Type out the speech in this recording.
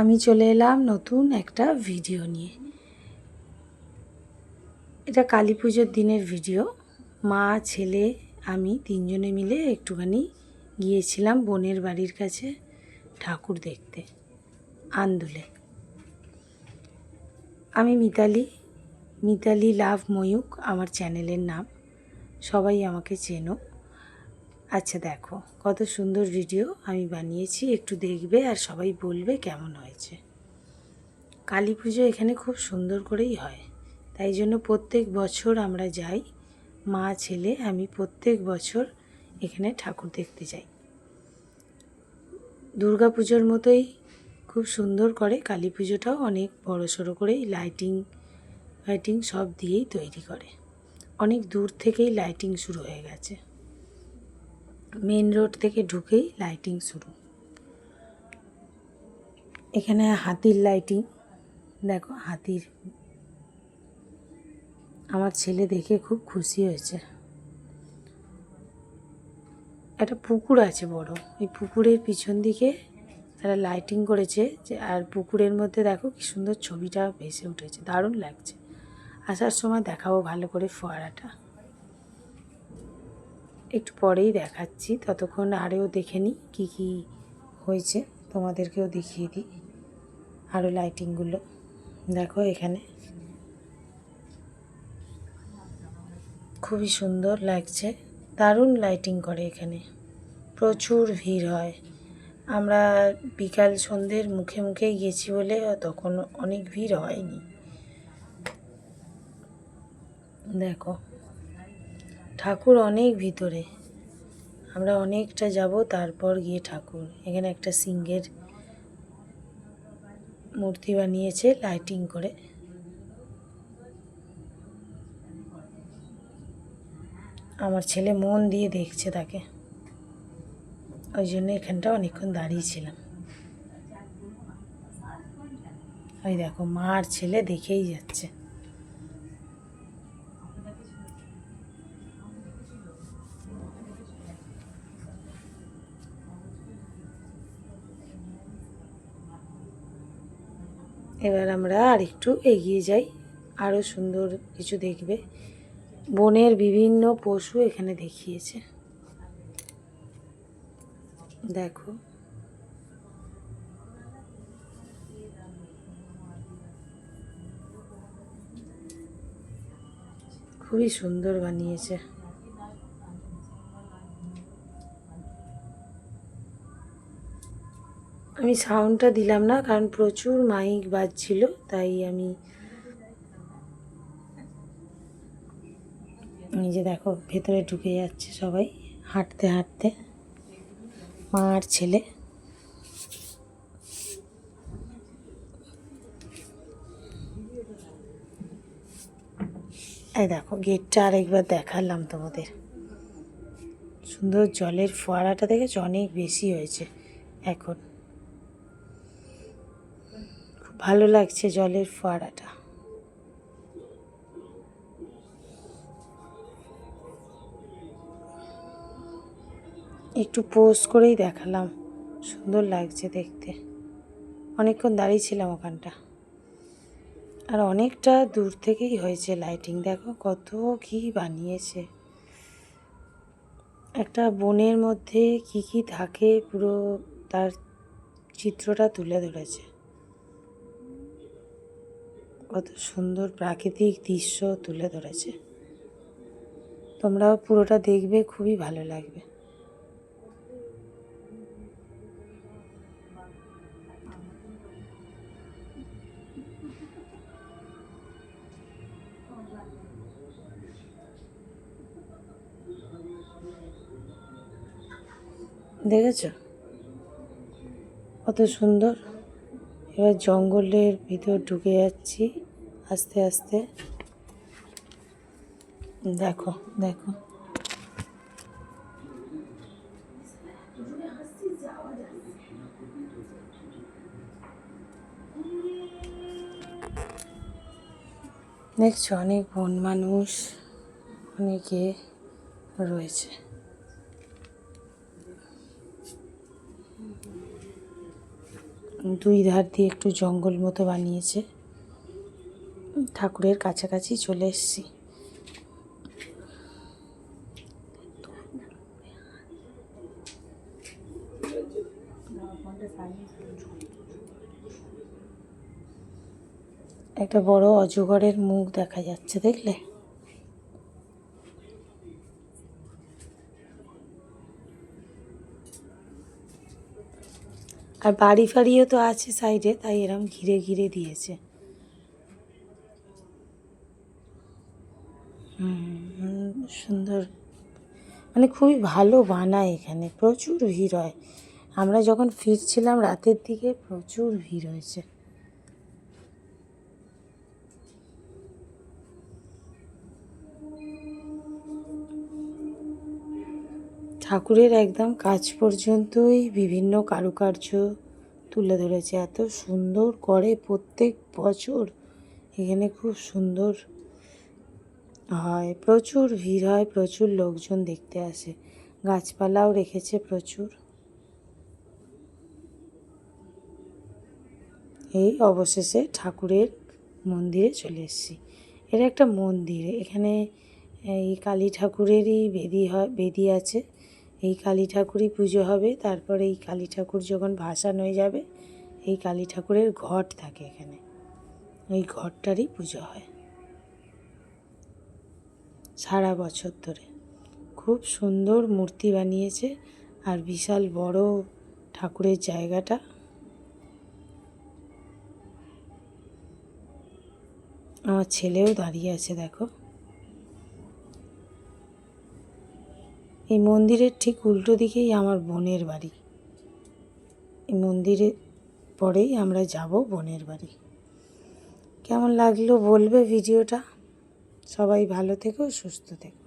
আমি চলে এলাম নতুন একটা ভিডিও নিয়ে। এটা কালী পুজোর দিনের ভিডিও। মা, ছেলে, আমি তিনজনে মিলে একটুখানি গিয়েছিলাম বোনের বাড়ির কাছে ঠাকুর দেখতে, আন্দুলে। আমি মিতালি মিতালি লাভ ময়ূক, আমার চ্যানেলের নাম। সবাই আমাকে চেনো। আচ্ছা দেখো, কত সুন্দর ভিডিও আমি বানিয়েছি, একটু দেখবে আর সবাই বলবে কেমন হয়েছে। কালী পুজো এখানে খুব সুন্দর করেই হয়, তাই জন্য প্রত্যেক বছর আমরা যাই, মা, ছেলে, আমি প্রত্যেক বছর এখানে ঠাকুর দেখতে যাই। দুর্গা পুজোর মতোই খুব সুন্দর করে কালী পুজোটাও অনেক বড় সড়ো করেই লাইটিং লাইটিং সব দিয়েই তৈরি করে। অনেক দূর থেকেই লাইটিং শুরু হয়ে গেছে। মেন রোড থেকে ঢুকেই লাইটিং শুরু। এখানে হাতির লাইটিং। দেখো, হাতির। আমার ছেলে দেখে খুব খুশি হয়েছে। একটা পুকুর আছে বড়। এই পুকুরের পিছন দিকে তারা লাইটিং করেছে যে, আর পুকুরের মধ্যে দেখো কি সুন্দর ছবিটা ভেসে উঠেছে। দারুণ লাগছে। আসার সময় দেখাবো ভালো করে ফোয়ারাটা। একটু পরেই দেখাচ্ছি। ততক্ষণ আরেও দেখে নিই কী কী হয়েছে। তোমাদেরকেও দেখিয়ে দিই। আরও লাইটিংগুলো দেখো এখানে। খুবই সুন্দর লাগছে। দারুণ লাইটিং করে এখানে। প্রচুর ভিড় হয়। আমরা বিকাল সন্ধ্যের মুখে মুখে গেছি বলে তখন অনেক ভিড় হয়নি। দেখো। ঠাকুর অনেক ভিতরে। আমরা অনেকটা যাব, তারপর গিয়ে ঠাকুর। এখানে একটা সিংহের মূর্তি বানিয়েছে লাইটিং করে। আমার ছেলে মন দিয়ে দেখছে তাকে। ওই জন্য এখানটা অনেকক্ষণ দাঁড়িয়েছিলাম ওই দেখো মা আর ছেলে দেখেই যাচ্ছে। এবার আমরা আর একটু এগিয়ে যাই। আরও সুন্দর কিছু দেখবে। বনের বিভিন্ন পশু এখানে দেখিয়েছে। দেখো। খুবই সুন্দর বানিয়েছে। আমি সাউন্ডটা দিলাম না, কারণ প্রচুর মাইক বাজছিল, তাই আমি এই যে দেখো, ভেতরে ঢুকে যাচ্ছে সবাই, হাঁটতে হাঁটতে। মা আর ছেলে। এই দেখো গেটটা আরেকবার দেখালাম তোমাদের। সুন্দর জলের ফোয়ারাটা দেখেছ? অনেক বেশি হয়েছে এখন। ভালো লাগছে জলের ফোয়ারাটা। একটু পোস্ট করেই দেখালাম, সুন্দর লাগছে দেখতে। অনেকক্ষণ দাঁড়িয়েছিলাম ওখানটা। আর অনেকটা দূর থেকেই হয়েছে লাইটিং দেখো কত কি বানিয়েছে। একটা বনের মধ্যে কি কি থাকে পুরো তার চিত্রটা তুলে ধরেছে। কত সুন্দর প্রাকৃতিক দৃশ্য তুলে ধরেছে। তোমরাও পুরোটা দেখবে, খুবই ভালো লাগবে। দেখেছ? কত সুন্দর। এবার জঙ্গলের ভিতর ঢুকে যাচ্ছি। আস্তে আস্তে। দেখো দেখো। দেখছ, অনেক বন মানুষ, অনেকে রয়েছে। দুই ধার দিয়ে একটু জঙ্গল মতো বানিয়েছে। ঠাকুরের কাছাকাছি চলে এসেছি। একটা বড় অজগরের মুখ দেখা যাচ্ছে, দেখলে? আর বাড়ি ফাড়িও তো আছে সাইডে, তাই এরম ঘিরে ঘিরে দিয়েছে। সুন্দর। মানে খুবই ভালো বানায় এখানে, প্রচুর ভিড় হয়। আমরা যখন ফিরছিলাম রাতের দিকে, প্রচুর ভিড় হয়েছে। ঠাকুরের একদম কাজ পর্যন্তই বিভিন্ন কারুকার্য তুলে ধরেছে। এত সুন্দর করে প্রত্যেক বছর এখানে খুব সুন্দর হয়। প্রচুর ভিড় হয়, প্রচুর লোকজন দেখতে আসে। গাছপালাও রেখেছে প্রচুর। এই অবশেষে ঠাকুরের মন্দিরে চলে এসেছি। এটা একটা মন্দির, এখানে এই কালী ঠাকুরেরই বেদি হয়, বেদি আছে। এই কালী ঠাকুরই পুজো হবে। তারপরে এই কালী ঠাকুর যখন ভাসান হয়ে যাবে, এই কালী ঠাকুরের ঘট থাকে এখানে। ওই ঘরটারই পুজো হয়। সারা বছর ধরে। খুব সুন্দর মূর্তি বানিয়েছে আর বিশাল বড় ঠাকুরের জায়গাটা। আমার ছেলেও দাঁড়িয়ে আছে, দেখো। এই মন্দিরের ঠিক উল্টো দিকেই আমার বোনের বাড়ি। এই মন্দিরে পরেই আমরা যাব বোনের বাড়ি। কেমন লাগল বলবে ভিডিওটা? সবাই ভালো থেকো, সুস্থ থেকো।